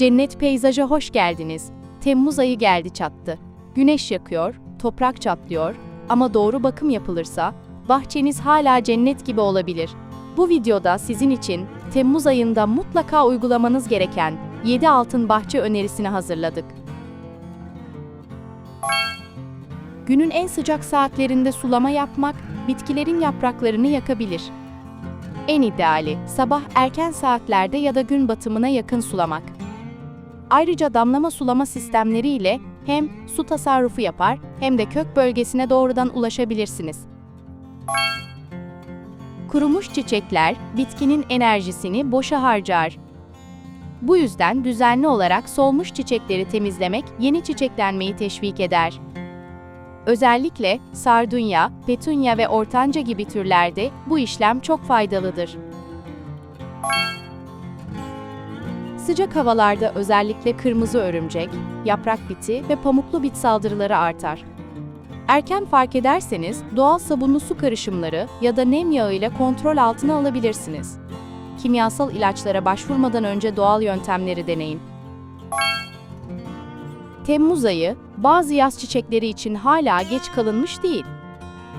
Cennet peyzaja hoş geldiniz. Temmuz ayı geldi çattı. Güneş yakıyor, toprak çatlıyor ama doğru bakım yapılırsa bahçeniz hala cennet gibi olabilir. Bu videoda sizin için Temmuz ayında mutlaka uygulamanız gereken 7 altın bahçe önerisini hazırladık. Günün en sıcak saatlerinde sulama yapmak bitkilerin yapraklarını yakabilir. En ideali sabah erken saatlerde ya da gün batımına yakın sulamak. Ayrıca damlama sulama sistemleri ile hem su tasarrufu yapar hem de kök bölgesine doğrudan ulaşabilirsiniz. Kurumuş çiçekler bitkinin enerjisini boşa harcar. Bu yüzden düzenli olarak solmuş çiçekleri temizlemek yeni çiçeklenmeyi teşvik eder. Özellikle sardunya, petunya ve ortanca gibi türlerde bu işlem çok faydalıdır. Sıcak havalarda özellikle kırmızı örümcek, yaprak biti ve pamuklu bit saldırıları artar. Erken fark ederseniz doğal sabunlu su karışımları ya da nem yağı ile kontrol altına alabilirsiniz. Kimyasal ilaçlara başvurmadan önce doğal yöntemleri deneyin. Temmuz ayı, bazı yaz çiçekleri için hala geç kalınmış değil.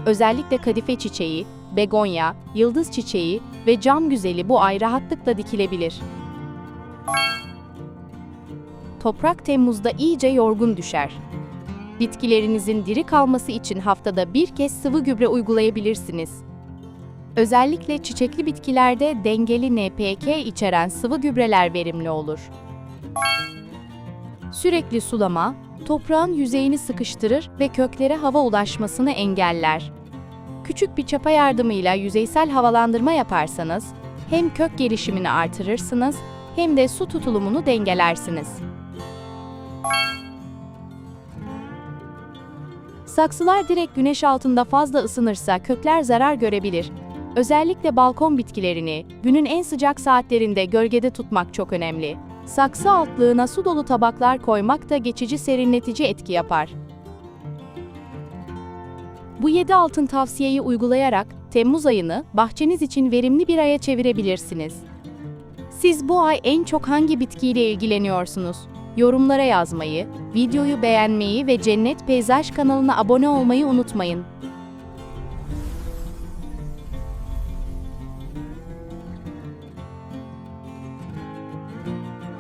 Özellikle kadife çiçeği, begonya, yıldız çiçeği ve cam güzeli bu ay rahatlıkla dikilebilir. Toprak Temmuz'da iyice yorgun düşer. Bitkilerinizin diri kalması için haftada bir kez sıvı gübre uygulayabilirsiniz. Özellikle çiçekli bitkilerde dengeli NPK içeren sıvı gübreler verimli olur. Sürekli sulama, toprağın yüzeyini sıkıştırır ve köklere hava ulaşmasını engeller. Küçük bir çapa yardımıyla yüzeysel havalandırma yaparsanız, hem kök gelişimini artırırsınız hem de su tutulumunu dengelersiniz. Saksılar direkt güneş altında fazla ısınırsa kökler zarar görebilir. Özellikle balkon bitkilerini günün en sıcak saatlerinde gölgede tutmak çok önemli. Saksı altlığına su dolu tabaklar koymak da geçici serinletici etki yapar. Bu 7 altın tavsiyeyi uygulayarak Temmuz ayını bahçeniz için verimli bir aya çevirebilirsiniz. Siz bu ay en çok hangi bitkiyle ilgileniyorsunuz? Yorumlara yazmayı, videoyu beğenmeyi ve Cennet Peyzaj kanalına abone olmayı unutmayın.